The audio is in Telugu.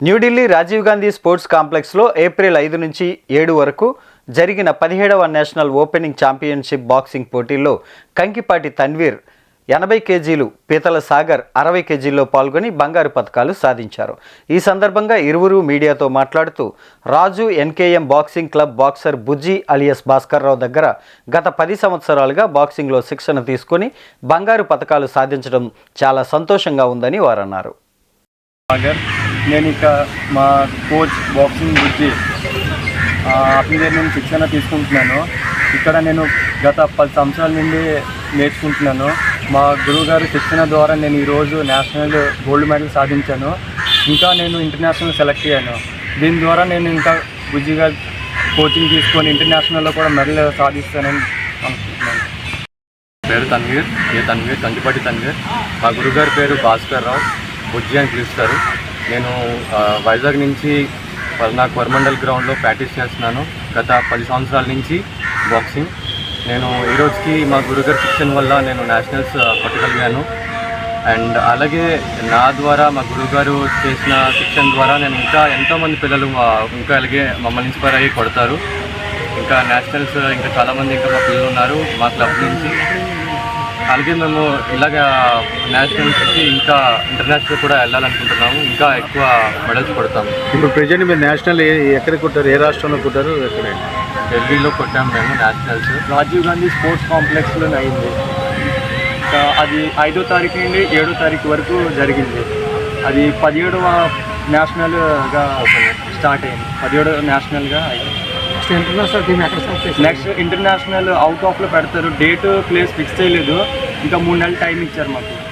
న్యూఢిల్లీ రాజీవ్ గాంధీ స్పోర్ట్స్ కాంప్లెక్స్లో ఏప్రిల్ ఐదు నుంచి ఏడు వరకు జరిగిన పదిహేడవ నేషనల్ ఓపెనింగ్ ఛాంపియన్షిప్ బాక్సింగ్ పోటీల్లో కంకిపాటి తన్వీర్ ఎనభై కేజీలు పీతల సాగర్ అరవై కేజీల్లో పాల్గొని బంగారు పథకాలు సాధించారు. ఈ సందర్భంగా ఇరువురు మీడియాతో మాట్లాడుతూ Raju NKM boxing club boxer Bujji alias Bhaskarrao దగ్గర గత పది సంవత్సరాలుగా బాక్సింగ్లో శిక్షణ తీసుకొని బంగారు పథకాలు సాధించడం చాలా సంతోషంగా ఉందని వారు అన్నారు సాగర్ నేను ఇక మా కోచ్ బాక్సింగ్ బుజ్జి అతని దగ్గర నేను శిక్షణ తీసుకుంటున్నాను. ఇక్కడ నేను గత పది సంవత్సరాల నుండి నేర్చుకుంటున్నాను. మా గురువుగారు శిక్షణ ద్వారా నేను ఈరోజు నేషనల్ గోల్డ్ మెడల్ సాధించాను. ఇంకా నేను ఇంటర్నేషనల్ సెలెక్ట్ అయ్యాను. దీని ద్వారా నేను ఇంకా బుజ్జిగా కోచింగ్ తీసుకొని ఇంటర్నేషనల్లో కూడా మెడల్ సాధిస్తానని అనుకుంటున్నాను. పేరు తన్వీర్ ఏ తన్వీర్ కంకిపాటి తన్వీర్. మా గురుగారి పేరు భాస్కర్ రావు బుజ్జి అని పిలుస్తారు. నేను వైజాగ్ నుంచి నాకు వరమండల్ గ్రౌండ్లో ప్రాక్టీస్ చేస్తున్నాను. గత పది సంవత్సరాల నుంచి బాక్సింగ్. నేను ఈరోజుకి మా గురుగారి శిక్షణ వల్ల నేను నేషనల్స్ కొట్టగలిగాను అండ్ అలాగే నా ద్వారా మా గురుగారు చేసిన శిక్షణ ద్వారా నేను ఇంకా ఎంతోమంది పిల్లలు ఇంకా అలాగే మమ్మల్ని ఇన్స్పైర్ అయ్యి కొడతారు. ఇంకా నేషనల్స్ ఇంకా చాలామంది ఇంకా మా పిల్లలు ఉన్నారు మా క్లబ్ నుంచి. అలాగే మేము ఇలాగ నేషనల్స్కి ఇంకా ఇంటర్నేషనల్ కూడా వెళ్ళాలనుకుంటున్నాము. ఇంకా ఎక్కువ మెడల్స్ కొడతాము. ఇప్పుడు ప్రజెంట్ మీరు నేషనల్ ఏ- ఎక్కడ కొట్టారు? ఏ రాష్ట్రంలో కొట్టారు? ఎక్కడ? ఢిల్లీలో కొట్టాము మేము నేషనల్స్. రాజీవ్ గాంధీ స్పోర్ట్స్ కాంప్లెక్స్లో అయింది. ఇంకా అది ఐదో తారీఖు నుండి ఏడో తారీఖు వరకు జరిగింది. అది పదిహేడవ నేషనల్గా స్టార్ట్ అయింది. పదిహేడవ నేషనల్గా అయింది. నెక్స్ట్ ఇంటర్నేషనల్ అవుట్ ఆఫ్లో పెడతారు. డేట్ ప్లేస్ ఫిక్స్ చేయలేదు. ఇంకా మూడు నెలలు టైం ఇచ్చారు మాకు.